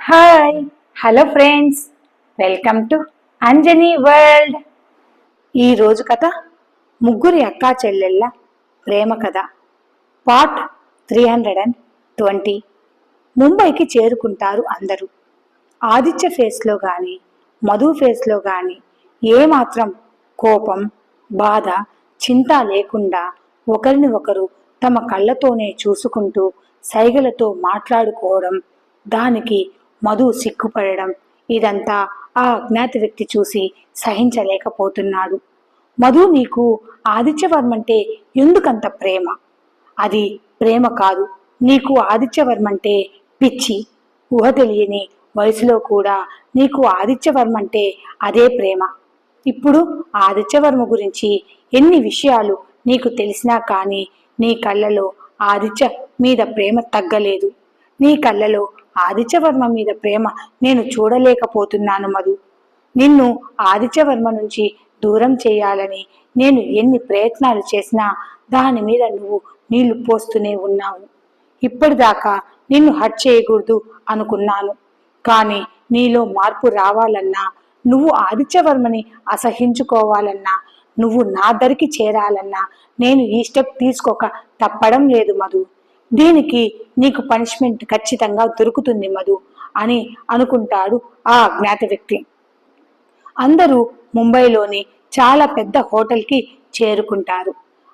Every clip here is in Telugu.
Hi hello friends welcome to Anjani world ఈరోజు కథ ముగ్గురి అక్కా చెల్లెళ్ళ ప్రేమ కథ. Part three hundred and twenty ముంబైకి చేరుకుంటారు అందరూ. ఆదిత్య ఫేస్లో కానీ మధు ఫేస్లో కానీ ఏమాత్రం కోపం బాధ చింత లేకుండా ఒకరిని ఒకరు తమ కళ్ళతోనే చూసుకుంటూ సైగలతో మాట్లాడుకోవడం దానికి మధు సిగ్గుపడడం. ఇదంతా ఆ అజ్ఞాత వ్యక్తి చూసి సహించలేకపోతున్నాడు. మధు నీకు ఆదిత్యవర్మ అంటే ఎందుకంత ప్రేమ? అది ప్రేమ కాదు. నీకు ఆదిత్యవర్మ అంటే పిచ్చి. ఊహ తెలియని వయసులో కూడా నీకు ఆదిత్యవర్మ అంటే అదే ప్రేమ. ఇప్పుడు ఆదిత్యవర్మ గురించి ఎన్ని విషయాలు నీకు తెలిసినా కానీ నీ కళ్ళలో ఆదిత్య మీద ప్రేమ తగ్గలేదు. నీ కళ్ళలో ఆదిత్యవర్మ మీద ప్రేమ నేను చూడలేకపోతున్నాను మధు. నిన్ను ఆదిత్యవర్మ నుంచి దూరం చేయాలని నేను ఎన్ని ప్రయత్నాలు చేసినా దాని మీద నువ్వు నీళ్ళు పోస్తూనే ఉన్నావు. ఇప్పటిదాకా నిన్ను హట్ చేయకూడదు అనుకున్నాను. కానీ నీలో మార్పు రావాలన్నా నువ్వు ఆదిత్యవర్మని అసహించుకోవాలన్నా నువ్వు నా దరికి చేరాలన్నా నేను ఈ స్టెప్ తీసుకోక తప్పడం లేదు మధు. దీనికి నీకు పనిష్మెంట్ ఖచ్చితంగా దొరుకుతుంది మధు అని అనుకుంటాడు ఆ అజ్ఞాత వ్యక్తి. అందరూ ముంబైలోని చాలా పెద్ద హోటల్కి చేరుకుంటారు.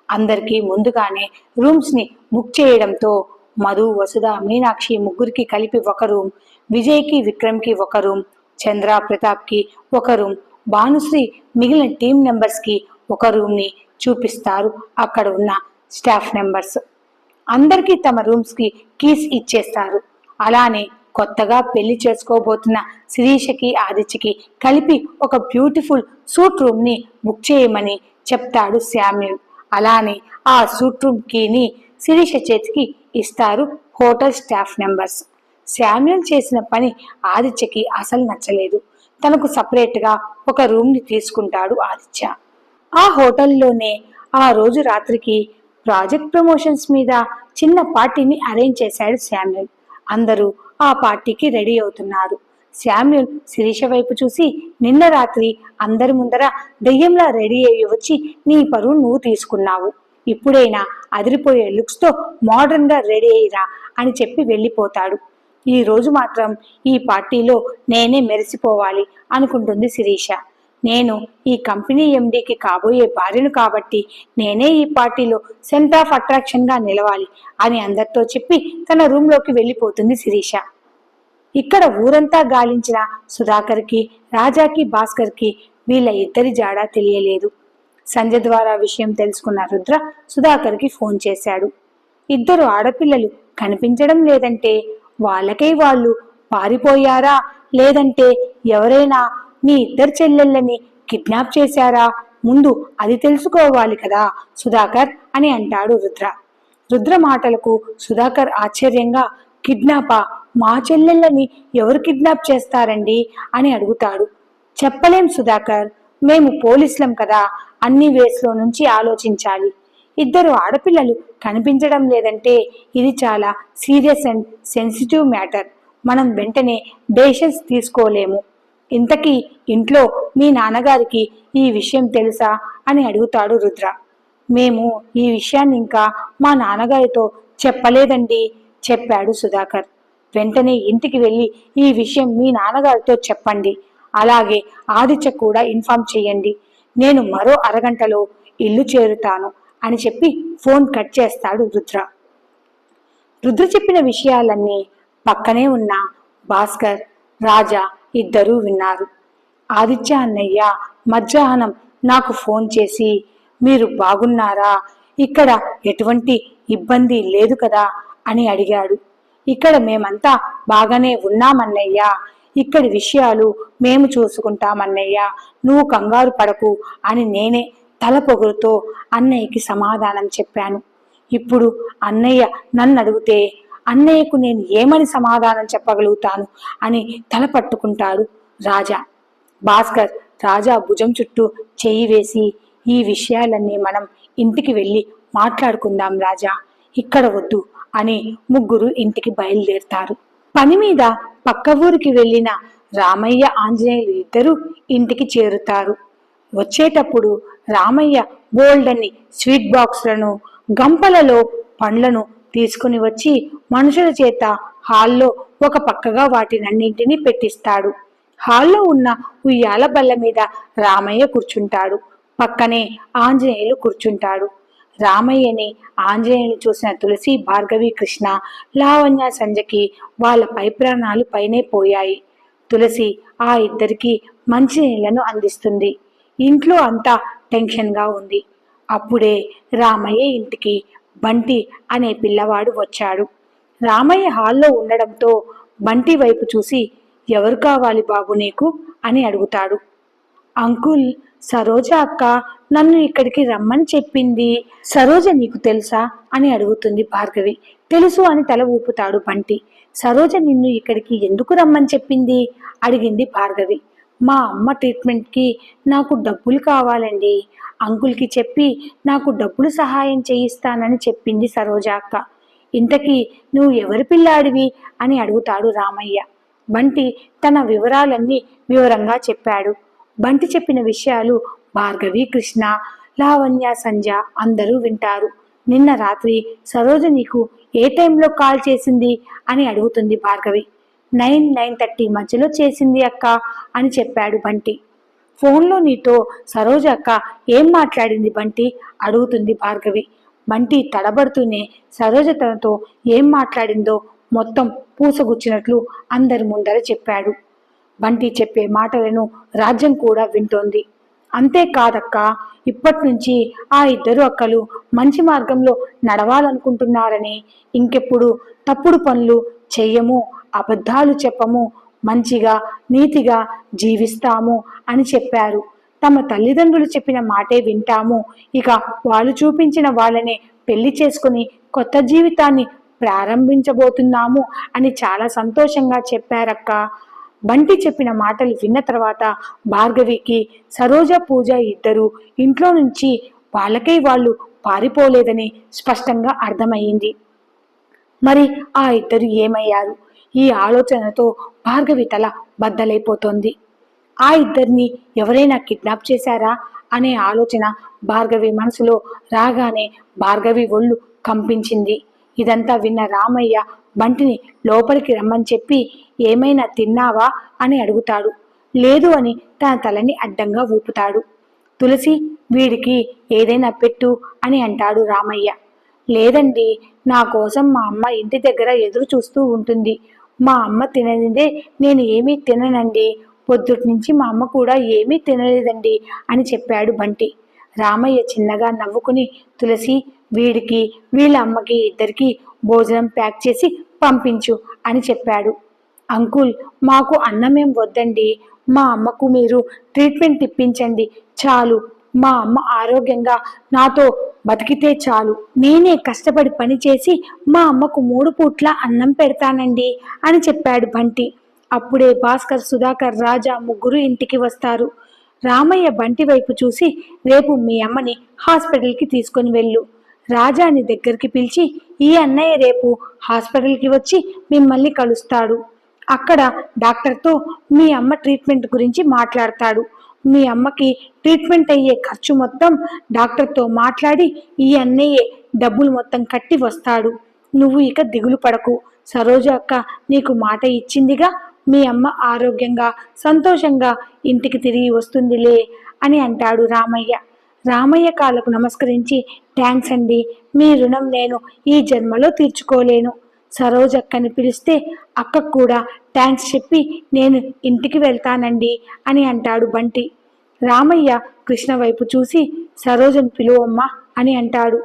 అందరికీ ముందుగానే రూమ్స్ని బుక్ చేయడంతో మధు వసుధ మీనాక్షి ముగ్గురికి కలిపి ఒక రూమ్ విజయ్కి విక్రమ్కి ఒక రూమ్ చంద్ర ప్రతాప్కి ఒక రూమ్ భానుశ్రీ మిగిలిన టీం నెంబర్స్కి ఒక రూమ్ని చూపిస్తారు అక్కడ ఉన్న స్టాఫ్ మెంబర్స్. అందరికీ తమ రూమ్స్కి కీస్ ఇచ్చేస్తారు. అలానే కొత్తగా పెళ్ళి చేసుకోబోతున్న శిరీషకి ఆదిత్యకి కలిపి ఒక బ్యూటిఫుల్ సూట్ రూమ్ని బుక్ చేయమని చెప్తాడు శామ్యుల్ అలానే ఆ సూట్ రూమ్ కీని శిరీష చేతికి ఇస్తారు హోటల్ స్టాఫ్ మెంబర్స్. శామ్యుల్ చేసిన పని ఆదిత్యకి అసలు నచ్చలేదు. తనకు సపరేట్గా ఒక రూమ్ని తీసుకుంటాడు ఆదిత్య. ఆ హోటల్లోనే ఆ రోజు రాత్రికి ప్రాజెక్ట్ ప్రమోషన్స్ మీద చిన్న పార్టీని అరేంజ్ చేశాడు శామ్యుల్ అందరూ ఆ పార్టీకి రెడీ అవుతున్నారు. శామ్యుల్ శిరీష వైపు చూసి నిన్న రాత్రి అందరి ముందర దెయ్యంలా రెడీ అయ్యి వచ్చి నీ పరువు నువ్వు తీసుకున్నావు. ఇప్పుడైనా అదిరిపోయే లుక్స్తో మోడర్న్గా రెడీ అయ్యిరా అని చెప్పి వెళ్ళిపోతాడు. ఈ రోజు మాత్రం ఈ పార్టీలో నేనే మెరిసిపోవాలి అనుకుంటుంది శిరీష. నేను ఈ కంపెనీ ఎండీకి కాబోయే భార్యను కాబట్టి నేనే ఈ పార్టీలో సెంటర్ ఆఫ్ అట్రాక్షన్గా నిలవాలి అని అందరితో చెప్పి తన రూంలోకి వెళ్ళిపోతుంది శిరీష. ఇక్కడ ఊరంతా గాలించిన సుధాకర్కి రాజాకి భాస్కర్కి వీళ్ళ ఇద్దరి జాడా తెలియలేదు. సంధ్య ద్వారా విషయం తెలుసుకున్న రుద్ర సుధాకర్కి ఫోన్ చేశాడు. ఇద్దరు ఆడపిల్లలు కనిపించడం లేదంటే వాళ్ళకై వాళ్ళు పారిపోయారా? లేదంటే ఎవరైనా మీ ఇద్దరు చెల్లెళ్ళని కిడ్నాప్ చేశారా? ముందు అది తెలుసుకోవాలి కదా సుధాకర్ అని అంటాడు రుద్ర. రుద్ర మాటలకు సుధాకర్ ఆశ్చర్యంగా కిడ్నాపా? మా చెల్లెళ్ళని ఎవరు కిడ్నాప్ చేస్తారండి? అని అడుగుతాడు. చెప్పలేం సుధాకర్ మేము పోలీసులం కదా అన్ని వేస్లో నుంచి ఆలోచించాలి. ఇద్దరు ఆడపిల్లలు కనిపించడం లేదంటే ఇది చాలా సీరియస్ అండ్ సెన్సిటివ్ మ్యాటర్. మనం వెంటనే డేషన్స్ తీసుకోలేము. ఇంతకీ ఇంట్లో మీ నాన్నగారికి ఈ విషయం తెలుసా అని అడుగుతాడు రుద్ర. మేము ఈ విషయాన్ని ఇంకా మా నాన్నగారితో చెప్పలేదండి చెప్పాడు సుధాకర్. వెంటనే ఇంటికి వెళ్ళి ఈ విషయం మీ నాన్నగారితో చెప్పండి. అలాగే ఆదిత్య కూడా ఇన్ఫార్మ్ చేయండి. నేను మరో అరగంటలో ఇల్లు చేరుతాను అని చెప్పి ఫోన్ కట్ చేస్తాడు రుద్ర. రుద్ర చెప్పిన విషయాలన్నీ పక్కనే ఉన్న భాస్కర్ రాజా ఇద్దరూ విన్నారు. ఆదిత్య అన్నయ్య మధ్యాహ్నం నాకు ఫోన్ చేసి మీరు బాగున్నారా? ఇక్కడ ఎటువంటి ఇబ్బంది లేదు కదా? అని అడిగాడు. ఇక్కడ మేమంతా బాగానే ఉన్నామన్నయ్యా ఇక్కడి విషయాలు మేము చూసుకుంటామన్నయ్య నువ్వు కంగారు పడకు అని నేనే తల పొగురుతో అన్నయ్యకి సమాధానం చెప్పాను. ఇప్పుడు అన్నయ్య నన్ను అడిగితే అన్నయ్యకు నేను ఏమని సమాధానం చెప్పగలుగుతాను అని తల పట్టుకుంటాడు రాజా. భాస్కర్ రాజా భుజం చుట్టూ చెయ్యి వేసి ఈ విషయాలన్నీ మనం ఇంటికి వెళ్ళి మాట్లాడుకుందాం రాజా ఇక్కడ వద్దు అని ముగ్గురు ఇంటికి బయలుదేరుతారు. పని మీద పక్క ఊరికి వెళ్ళిన రామయ్య ఆంజనేయులు ఇద్దరు ఇంటికి చేరుతారు. వచ్చేటప్పుడు రామయ్య బోల్డన్ని స్వీట్ బాక్స్లను గంపలలో పండ్లను తీసుకుని వచ్చి మనుషుల చేత హాల్లో ఒక పక్కగా వాటినన్నింటినీ పెట్టిస్తాడు. హాల్లో ఉన్న ఉయ్యాల బల్ల మీద రామయ్య కూర్చుంటాడు. పక్కనే ఆంజనేయులు కూర్చుంటాడు. రామయ్యని ఆంజనేయులు చూసిన తులసి భార్గవి కృష్ణ లావణ్య సంజకి వాళ్ళ పై ప్రాణాలు పైనే పోయాయి. తులసి ఆ ఇద్దరికి మంచి నీళ్ళను అందిస్తుంది. ఇంట్లో అంతా టెన్షన్గా ఉంది. అప్పుడే రామయ్య ఇంటికి బంటి అనే పిల్లవాడు వచ్చాడు. రామయ్య హాల్లో ఉండడంతో బంటి వైపు చూసి ఎవరు కావాలి బాబు నీకు? అని అడుగుతాడు. అంకుల్ సరోజ అక్క నన్ను ఇక్కడికి రమ్మని చెప్పింది. సరోజ నీకు తెలుసా? అని అడుగుతుంది భార్గవి. తెలుసు అని తల ఊపుతాడు బంటి. సరోజ నిన్ను ఇక్కడికి ఎందుకు రమ్మని చెప్పింది? అడిగింది భార్గవి. మా అమ్మ ట్రీట్మెంట్కి నాకు డబ్బులు కావాలండి. అంకుల్కి చెప్పి నాకు డబ్బులు సహాయం చేయిస్తానని చెప్పింది సరోజ అక్క. ఇంతకీ నువ్వు ఎవరి పిల్లాడివి? అని అడుగుతాడు రామయ్య. బంటి తన వివరాలన్నీ వివరంగా చెప్పాడు. బంటి చెప్పిన విషయాలు భార్గవి కృష్ణ లావణ్య సంజ అందరూ వింటారు. నిన్న రాత్రి సరోజ నీకు ఏ టైంలో కాల్ చేసింది? అని అడుగుతుంది భార్గవి. నైన్ నైన్ థర్టీ మధ్యలో చేసింది అక్క అని చెప్పాడు బంటి. ఫోన్లో నీతో సరోజ అక్క ఏం మాట్లాడింది బంటి? అడుగుతుంది భార్గవి. బంటి తడబడుతూనే సరోజ తనతో ఏం మాట్లాడిందో మొత్తం పూసగుచ్చినట్లు అందరి ముందర చెప్పాడు. బంటి చెప్పే మాటలను రాజ్యం కూడా వింటోంది. అంతేకాదక్క ఇప్పటి నుంచి ఆ ఇద్దరు అక్కలు మంచి మార్గంలో నడవాలనుకుంటున్నారని ఇంకెప్పుడు తప్పుడు పనులు చెయ్యము అబద్ధాలు చెప్పము మంచిగా నీతిగా జీవిస్తాము అని చెప్పారు. తమ తల్లిదండ్రులు చెప్పిన మాటే వింటాము. ఇక వాళ్ళు చూపించిన వాళ్ళనే పెళ్ళి చేసుకుని కొత్త జీవితాన్ని ప్రారంభించబోతున్నాము అని చాలా సంతోషంగా చెప్పారక్క. బంటి చెప్పిన మాటలు విన్న తర్వాత భార్గవికి సరోజ పూజ ఇద్దరు ఇంట్లో నుంచి వాళ్ళకై వాళ్ళు పారిపోలేదని స్పష్టంగా అర్థమయ్యింది. మరి ఆ ఇద్దరు ఏమయ్యారు? ఈ ఆలోచనతో భార్గవి తల బద్దలైపోతోంది. ఆ ఇద్దరిని ఎవరైనా కిడ్నాప్ చేశారా? అనే ఆలోచన భార్గవి మనసులో రాగానే భార్గవి ఒళ్ళు కంపించింది. ఇదంతా విన్న రామయ్య బంటిని లోపలికి రమ్మని చెప్పి ఏమైనా తిన్నావా? అని అడుగుతాడు. లేదు అని తన తలని అడ్డంగా ఊపుతాడు. తులసి వీడికి ఏదైనా పెట్టు అని అంటాడు రామయ్య. లేదండి నా కోసం మా అమ్మ ఇంటి దగ్గర ఎదురు చూస్తూ ఉంటుంది. మా అమ్మ తిననిదే నేను ఏమీ తిననండి. పొద్దుటి నుంచి మా అమ్మ కూడా ఏమీ తినలేదండి అని చెప్పాడు బంటి. రామయ్య చిన్నగా నవ్వుకుని తులసి వీడికి వీళ్ళ అమ్మకి ఇద్దరికి భోజనం ప్యాక్ చేసి పంపించు అని చెప్పాడు. అంకుల్ మాకు అన్నమేం వద్దండి. మా అమ్మకు మీరు ట్రీట్మెంట్ ఇప్పించండి. చాలు. మా అమ్మ ఆరోగ్యంగా నాతో బతికితే చాలు. నేనే కష్టపడి పని చేసి మా అమ్మకు మూడు పూట్ల అన్నం పెడతానండి అని చెప్పాడు బంటి. అప్పుడే భాస్కర్ సుధాకర్ రాజా ముగ్గురు ఇంటికి వస్తారు. రామయ్య బంటి వైపు చూసి రేపు మీ అమ్మని హాస్పిటల్కి తీసుకొని వెళ్ళు. రాజాని దగ్గరికి పిలిచి ఈ అన్నయ్య రేపు హాస్పిటల్కి వచ్చి మిమ్మల్ని కలుస్తాడు. అక్కడ డాక్టర్తో మీ అమ్మ ట్రీట్మెంట్ గురించి మాట్లాడతాడు. మీ అమ్మకి ట్రీట్మెంట్ అయ్యే ఖర్చు మొత్తం డాక్టర్తో మాట్లాడి ఈ అన్నయ్యే డబ్బులు మొత్తం కట్టి వస్తాడు. నువ్వు ఇక దిగులు పడకు. సరోజ అక్క నీకు మాట ఇచ్చిందిగా మీ అమ్మ ఆరోగ్యంగా సంతోషంగా ఇంటికి తిరిగి వస్తుందిలే అని అంటాడు రామయ్య. రామయ్య కాళ్ళకు నమస్కరించి థ్యాంక్స్ అండి. మీ రుణం నేను ఈ జన్మలో తీర్చుకోలేను. సరోజ అక్కని పిలిస్తే అక్కకు కూడా థ్యాంక్స్ చెప్పి నేను ఇంటికి వెళ్తానండి అని అంటాడు బంటి. రామయ్య కృష్ణ వైపు చూసి సరోజను పిలువమ్మా అని అంటాడు.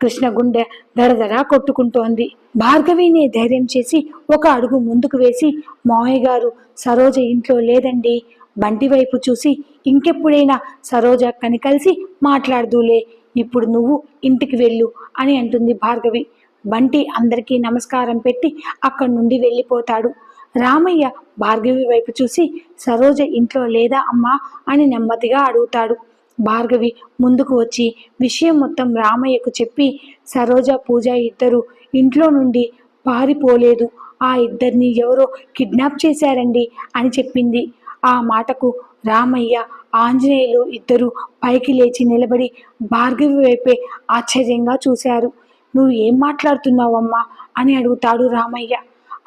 కృష్ణ గుండె దడదడా కొట్టుకుంటోంది. భార్గవిని ధైర్యం చేసి ఒక అడుగు ముందుకు వేసి మావయ్య గారు సరోజ ఇంట్లో లేదండి బంటి వైపు చూసి ఇంకెప్పుడైనా సరోజ అక్కని కలిసి మాట్లాడుదూలే ఇప్పుడు నువ్వు ఇంటికి వెళ్ళు అని అంటుంది భార్గవి. బంటి అందరికీ నమస్కారం పెట్టి అక్కడి నుండి వెళ్ళిపోతాడు. రామయ్య భార్గవి వైపు చూసి సరోజ ఇంట్లో లేదా అమ్మా? అని నెమ్మదిగా అడుగుతాడు. భార్గవి ముందుకు వచ్చి విషయం మొత్తం రామయ్యకు చెప్పి సరోజ పూజ ఇద్దరు ఇంట్లో నుండి పారిపోలేదు. ఆ ఇద్దరిని ఎవరో కిడ్నాప్ చేశారండి అని చెప్పింది. ఆ మాటకు రామయ్య ఆంజనేయులు ఇద్దరు పైకి లేచి నిలబడి భార్గవి వైపే ఆశ్చర్యంగా చూశారు. నువ్వు ఏం మాట్లాడుతున్నావమ్మా? అని అడుగుతాడు రామయ్య.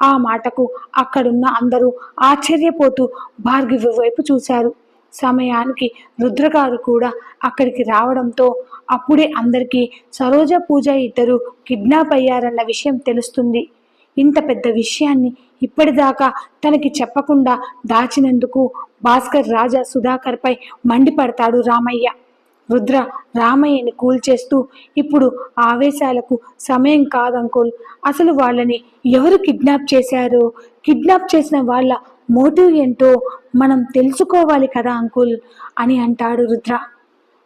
ఆ మాటకు అక్కడున్న అందరూ ఆశ్చర్యపోతూ భార్గవి వైపు చూశారు. సమయానికి రుద్రగారు కూడా అక్కడికి రావడంతో అప్పుడే అందరికీ సరోజ పూజ ఇద్దరు కిడ్నాప్ అయ్యారన్న విషయం తెలుస్తుంది. ఇంత పెద్ద విషయాన్ని ఇప్పటిదాకా తనకి చెప్పకుండా దాచినందుకు భాస్కర్ రాజా సుధాకర్పై మండిపడతాడు రామయ్య. రుద్ర రామయ్యని కూల్చేస్తూ ఇప్పుడు ఆవేశాలకు సమయం కాదంకుల్. అసలు వాళ్ళని ఎవరు కిడ్నాప్ చేశారు? కిడ్నాప్ చేసిన వాళ్ళ మోటివ్ ఏంటో మనం తెలుసుకోవాలి కదా అంకుల్ అని అంటాడు రుద్ర.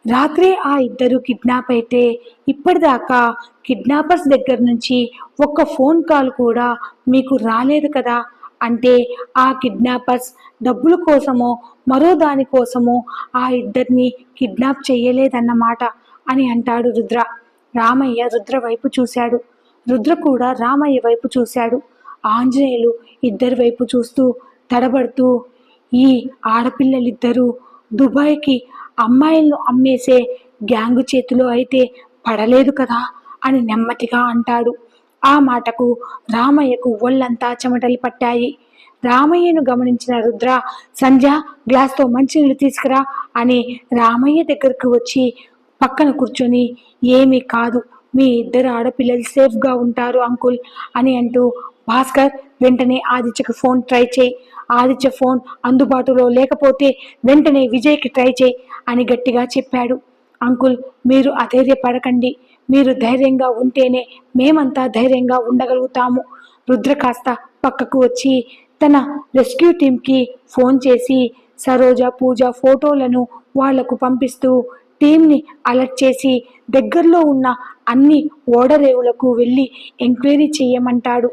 రాత్రే ఆ ఇద్దరు కిడ్నాప్ అయితే ఇప్పటిదాకా కిడ్నాపర్స్ దగ్గర నుంచి ఒక్క ఫోన్ కాల్ కూడా మీకు రాలేదు కదా? అంటే ఆ కిడ్నాపర్స్ డబ్బుల కోసమో మరో దానికోసమో ఆ ఇద్దరిని కిడ్నాప్ చేయలేదన్నమాట అని అంటాడు రుద్ర. రామయ్య రుద్ర వైపు చూశాడు. రుద్ర కూడా రామయ్య వైపు చూశాడు. ఆంజనేయులు ఇద్దరి వైపు చూస్తూ తడబడుతూ ఈ ఆడపిల్లలిద్దరూ దుబాయ్కి అమ్మాయిలను అమ్మేసే గ్యాంగు చేతిలో అయితే పడలేదు కదా అని నెమ్మదిగా అంటాడు. ఆ మాటకు రామయ్యకు ఒళ్ళంతా చెమటలు పట్టాయి. రామయ్యను గమనించిన రుద్ర సంధ్య గ్లాస్తో మంచినీళ్ళు తీసుకురా అని రామయ్య దగ్గరకు వచ్చి పక్కన కూర్చొని ఏమీ కాదు మీ ఇద్దరు ఆడపిల్లలు సేఫ్గా ఉంటారు అంకుల్ అని అంటూ భాస్కర్ వెంటనే ఆదిత్యకు ఫోన్ ట్రై చేయి. ఆదిత్య ఫోన్ అందుబాటులో లేకపోతే వెంటనే విజయ్కి ట్రై చేయి అని గట్టిగా చెప్పాడు. అంకుల్ మీరు అధైర్యపడకండి. మీరు ధైర్యంగా ఉంటేనే మేమంతా ధైర్యంగా ఉండగలుగుతాము. రుద్ర కాస్త పక్కకు వచ్చి తన రెస్క్యూ టీంకి ఫోన్ చేసి సరోజ పూజ ఫోటోలను వాళ్ళకు పంపిస్తూ టీంని అలర్ట్ చేసి దగ్గరలో ఉన్న అన్ని ఓడరేవులకు వెళ్ళి ఎంక్వైరీ చేయమంటాడు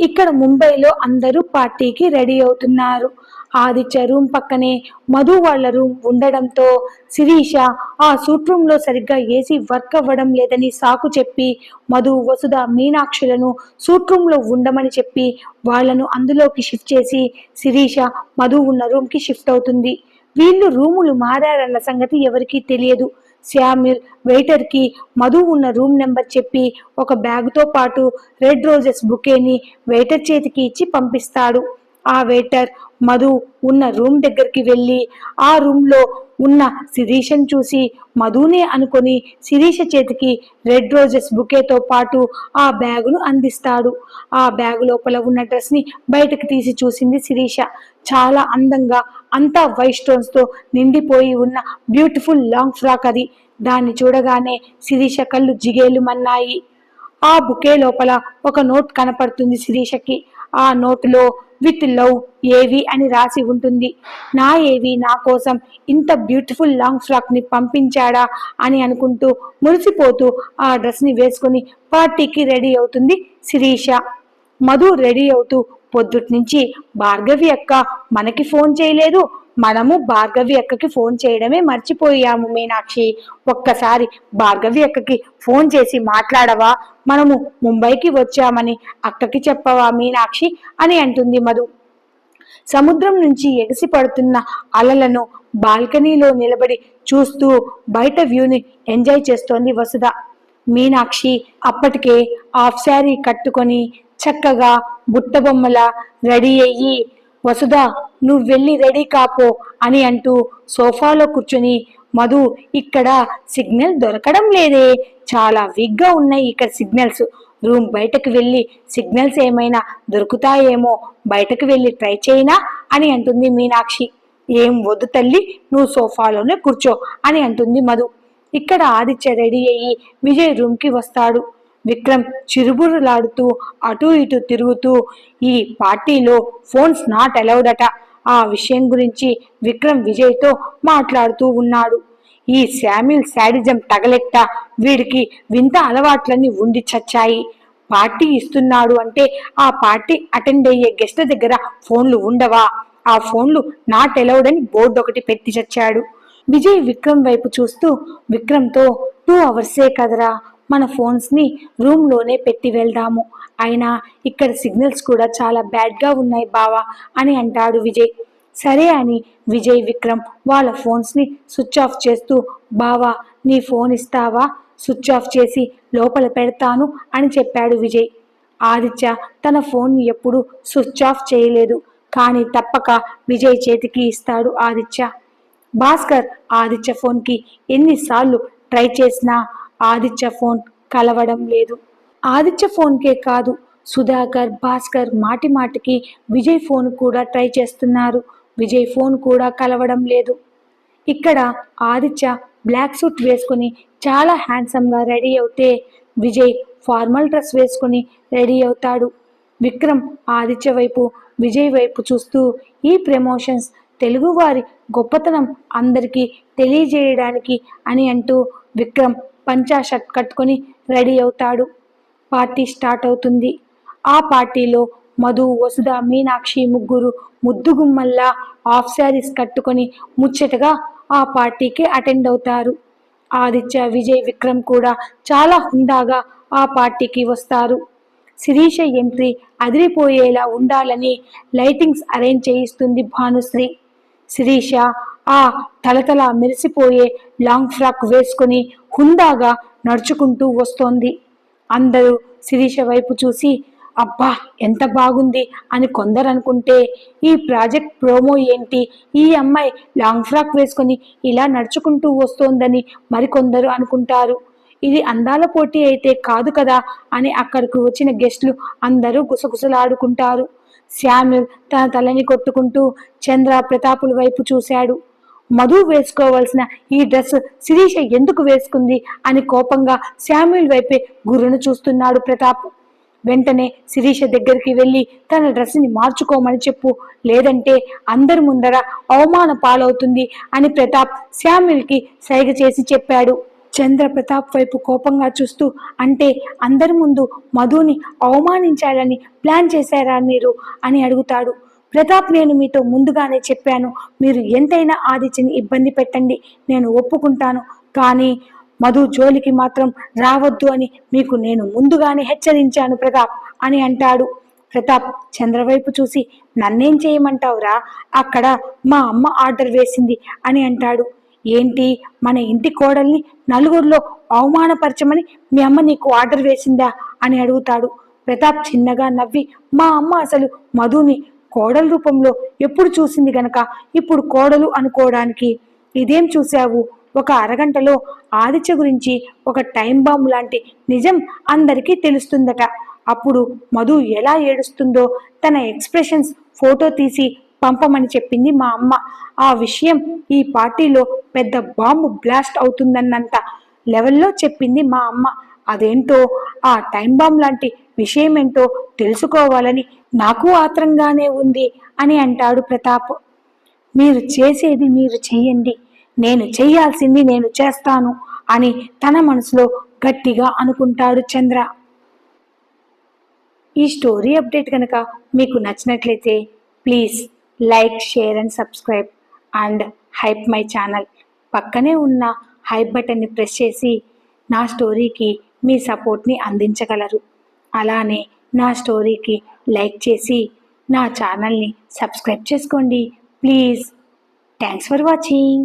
ఇక్కడ ముంబైలో అందరూ పార్టీకి రెడీ అవుతున్నారు. ఆదిత్య రూమ్ పక్కనే మధు వాళ్ళ రూమ్ ఉండడంతో శిరీష ఆ సూట్ రూమ్లో సరిగ్గా ఏసీ వర్క్ అవ్వడం లేదని సాకు చెప్పి మధు వసుధ మీనాక్షులను సూట్ రూమ్లో ఉండమని చెప్పి వాళ్ళను అందులోకి షిఫ్ట్ చేసి శిరీష మధు ఉన్న రూమ్కి షిఫ్ట్ అవుతుంది. వీళ్ళు రూములు మారారన్న సంగతి ఎవరికీ తెలియదు. శామ్యుల్ వెయిటర్కి మధు ఉన్న రూమ్ నెంబర్ చెప్పి ఒక బ్యాగ్తో పాటు రెడ్ రోజెస్ బుకేని వెయిటర్ చేతికి ఇచ్చి పంపిస్తాడు. ఆ వెయిటర్ మధు ఉన్న రూమ్ దగ్గరికి వెళ్ళి ఆ రూమ్లో ఉన్న శిరీషను చూసి మధునే అనుకొని శిరీష చేతికి రెడ్ రోజెస్ బుకేతో పాటు ఆ బ్యాగును అందిస్తాడు. ఆ బ్యాగ్ లోపల ఉన్న డ్రెస్ని బయటకు తీసి చూసింది శిరీష. చాలా అందంగా అంతా వైట్ స్టోన్స్తో నిండిపోయి ఉన్న బ్యూటిఫుల్ లాంగ్ ఫ్రాక్ అది. దాన్ని చూడగానే శిరీష కళ్ళు జిగేలు మన్నాయి. ఆ బుకే లోపల ఒక నోట్ కనపడుతుంది శిరీషకి. ఆ నోట్లో విత్ లవ్ ఏవి అని రాసి ఉంటుంది. నా ఏవి నా కోసం ఇంత బ్యూటిఫుల్ లాంగ్ ఫ్రాక్ని పంపించాడా అని అనుకుంటూ మురిసిపోతూ ఆ డ్రెస్ని వేసుకొని వేసుకుని పార్టీకి రెడీ అవుతుంది శిరీష. మధు రెడీ అవుతూ పొద్దుటి నుంచి భార్గవి అక్క మనకి ఫోన్ చేయలేదు. మనము భార్గవి అక్కకి ఫోన్ చేయడమే మర్చిపోయాము మీనాక్షి. ఒక్కసారి భార్గవి అక్కకి ఫోన్ చేసి మాట్లాడవా? మనము ముంబైకి వచ్చామని అక్కకి చెప్పవా మీనాక్షి? అని అంటుంది మధు. సముద్రం నుంచి ఎగసి పడుతున్న అలలను బాల్కనీలో నిలబడి చూస్తూ బయట వ్యూని ఎంజాయ్ చేస్తోంది వసుధ. మీనాక్షి అప్పటికే హాఫ్ శారీ కట్టుకొని చక్కగా బుట్టబొమ్మల రెడీ అయ్యి వసుధ నువ్వు వెళ్ళి రెడీ కాపో అని అంటూ సోఫాలో కూర్చొని మధు ఇక్కడ సిగ్నల్ దొరకడం లేదే. చాలా వీక్గా ఉన్నాయి ఇక్కడ సిగ్నల్స్. రూమ్ బయటకు వెళ్ళి సిగ్నల్స్ ఏమైనా దొరుకుతాయేమో బయటకు వెళ్ళి ట్రై చేయినా అని అంటుంది మీనాక్షి. ఏం వద్దు తల్లి నువ్వు సోఫాలోనే కూర్చో అని అంటుంది మధు. ఇక్కడ ఆదిత్య రెడీ అయ్యి విజయ్ రూమ్కి వస్తాడు. విక్రమ్ చిరుబురులాడుతూ అటు ఇటు తిరుగుతూ ఈ పార్టీలో ఫోన్స్ నాట్ అలౌడ్ అట ఆ విషయం గురించి విక్రమ్ విజయ్తో మాట్లాడుతూ ఉన్నాడు. ఈ శామ్యుల్ శాడిజం తగలెట్ట. వీడికి వింత అలవాట్లన్నీ ఉండి చచ్చాయి. పార్టీ ఇస్తున్నాడు అంటే ఆ పార్టీ అటెండ్ అయ్యే గెస్ట్ దగ్గర ఫోన్లు ఉండవా? ఆ ఫోన్లు నాట్ అలౌడ్ అని బోర్డు ఒకటి పెట్టి చచ్చాడు. విజయ్ విక్రమ్ వైపు చూస్తూ విక్రమ్తో టూ అవర్సే కదరా? మన ఫోన్స్ని రూమ్లోనే పెట్టి వెళ్దాము. అయినా ఇక్కడ సిగ్నల్స్ కూడా చాలా బ్యాడ్గా ఉన్నాయి బావా అని అంటాడు విజయ్. సరే అని విజయ్ విక్రమ్ వాళ్ళ ఫోన్స్ని స్విచ్ ఆఫ్ చేస్తూ బావా నీ ఫోన్ ఇస్తావా? స్విచ్ ఆఫ్ చేసి లోపల పెడతాను అని చెప్పాడు విజయ్. ఆదిత్య తన ఫోన్ ఎప్పుడు స్విచ్ ఆఫ్ చేయలేదు కానీ తప్పక విజయ్ చేతికి ఇస్తాడు ఆదిత్య. భాస్కర్ ఆదిత్య ఫోన్కి ఎన్నిసార్లు ట్రై చేసినా ఆదిత్య ఫోన్ కలవడం లేదు. ఆదిత్య ఫోన్కే కాదు సుధాకర్ భాస్కర్ మాటి మాటికి విజయ్ ఫోన్ కూడా ట్రై చేస్తున్నారు. విజయ్ ఫోన్ కూడా కలవడం లేదు. ఇక్కడ ఆదిత్య బ్లాక్ సూట్ వేసుకుని చాలా హ్యాండ్సమ్గా రెడీ అవుతే విజయ్ ఫార్మల్ డ్రెస్ వేసుకుని రెడీ అవుతాడు. విక్రమ్ ఆదిత్య వైపు విజయ్ వైపు చూస్తూ ఈ ప్రమోషన్స్ తెలుగువారి గొప్పతనం అందరికీ తెలియజేయడానికి అని అంటూ విక్రమ్ పంచా షర్ట్ కట్టుకొని రెడీ అవుతాడు. పార్టీ స్టార్ట్ అవుతుంది. ఆ పార్టీలో మధు వసుధ మీనాక్షి ముగ్గురు ముద్దుగుమ్మల్లా హాఫ్ శారీస్ కట్టుకొని ముచ్చటగా ఆ పార్టీకి అటెండ్ అవుతారు. ఆదిత్య విజయ్ విక్రమ్ కూడా చాలా హుందాగా ఆ పార్టీకి వస్తారు. శిరీష ఎంట్రీ అదిరిపోయేలా ఉండాలని లైటింగ్స్ అరేంజ్ చేయిస్తుంది భానుశ్రీ. శిరీష ఆ తలతల మెరిసిపోయే లాంగ్ ఫ్రాక్ వేసుకుని హుందాగా నడుచుకుంటూ వస్తోంది. అందరూ శిరీష వైపు చూసి అబ్బా ఎంత బాగుంది అని కొందరు అనుకుంటే ఈ ప్రాజెక్ట్ ప్రోమో ఏంటి? ఈ అమ్మాయి లాంగ్ ఫ్రాక్ వేసుకొని ఇలా నడుచుకుంటూ వస్తోందని మరికొందరు అనుకుంటారు. ఇది అందాల పోటీ అయితే కాదు కదా అని అక్కడికి వచ్చిన గెస్ట్లు అందరూ గుసగుసలాడుకుంటారు. శామ్యుల్ తన తలని కొట్టుకుంటూ చంద్ర ప్రతాపుల వైపు చూశాడు. మధు వేసుకోవాల్సిన ఈ డ్రెస్ శిరీష ఎందుకు వేసుకుంది అని కోపంగా శామ్యుల్ వైపే గురును చూస్తున్నాడు ప్రతాప్. వెంటనే శిరీష దగ్గరికి వెళ్ళి తన డ్రెస్ని మార్చుకోమని చెప్పు లేదంటే అందరి ముందర అవమాన పాలవుతుంది అని ప్రతాప్ శామ్యుల్కి సైగ చేసి చెప్పాడు. చంద్ర ప్రతాప్ వైపు కోపంగా చూస్తూ అంటే అందరి ముందు మధుని అవమానించాలని ప్లాన్ చేశారా మీరు? అని అడుగుతాడు. ప్రతాప్ నేను మీతో ముందుగానే చెప్పాను. మీరు ఎంతైనా ఆదిత్యని ఇబ్బంది పెట్టండి. నేను ఒప్పుకుంటాను. కానీ మధు జోలికి మాత్రం రావద్దు అని మీకు నేను ముందుగానే హెచ్చరించాను ప్రతాప్ అని అంటాడు. ప్రతాప్ చంద్రవైపు చూసి నన్నేం చేయమంటావురా? అక్కడ మా అమ్మ ఆర్డర్ వేసింది అని అంటాడు. ఏంటి? మన ఇంటి కోడల్ని నలుగురిలో అవమానపరచమని మీ అమ్మ నీకు ఆర్డర్ వేసిందా? అని అడుగుతాడు. ప్రతాప్ చిన్నగా నవ్వి మా అమ్మ అసలు మధుని కోడల రూపంలో ఎప్పుడు చూసింది గనక ఇప్పుడు కోడలు అనుకోవడానికి. ఇదేం చూశావు? ఒక అరగంటలో ఆదిత్య గురించి ఒక టైం బాంబు లాంటి నిజం అందరికీ తెలుస్తుందట. అప్పుడు మధు ఎలా ఏడుస్తుందో తన ఎక్స్ప్రెషన్స్ ఫోటో తీసి పంపమని చెప్పింది మా అమ్మ. ఆ విషయం ఈ పార్టీలో పెద్ద బాంబు బ్లాస్ట్ అవుతుందన్నంత లెవెల్లో చెప్పింది మా అమ్మ. అదేంటో ఆ టైం బాంబ్ లాంటి విషయం ఏంటో తెలుసుకోవాలని నాకు ఆత్రంగానే ఉంది అని అంటాడు ప్రతాప్. మీరు చేసేది మీరు చెయ్యండి నేను చెయ్యాల్సింది నేను చేస్తాను అని తన మనసులో గట్టిగా అనుకుంటాడు చంద్ర. ఈ స్టోరీ అప్డేట్ కనుక మీకు నచ్చినట్లయితే please like share and subscribe and hype my channel. పక్కనే ఉన్న హైప్ బటన్ని ప్రెస్ చేసి నా స్టోరీకి మీ సపోర్ట్ని అందించగలరు. అలానే నా స్టోరీకి లైక్ చేసి నా ఛానల్ని సబ్స్క్రైబ్ చేసుకోండి. ప్లీజ్. Thanks for watching.